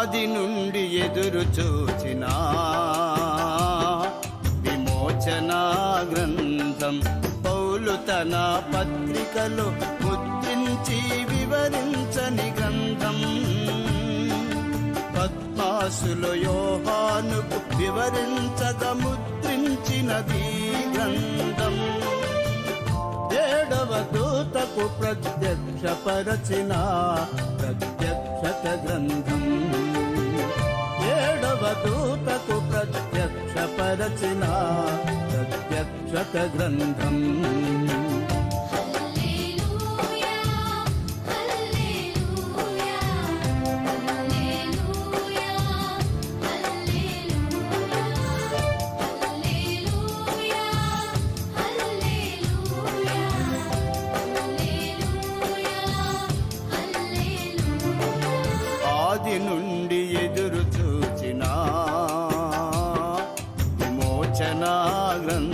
ఆది నుండి ఎదురు చూచిన విమోచనా గ్రంథం పౌలు తన పత్రికలో ముద్రించి వివరించని గ్రంథం. పద్మాసులో యోహానుకు వివరించగ ముద్రించినది గ్రంథం. దూతకు ప్రత్యక్షపరచిన ప్రత్యక్షత గ్రంథం ఏడవ దూతకు ప్రత్యక్షపరచిన ప్రత్యక్షత గ్రంథం హల్లెలూయా నుండి ఎదురు చూచినా మోచనా గ్రంథం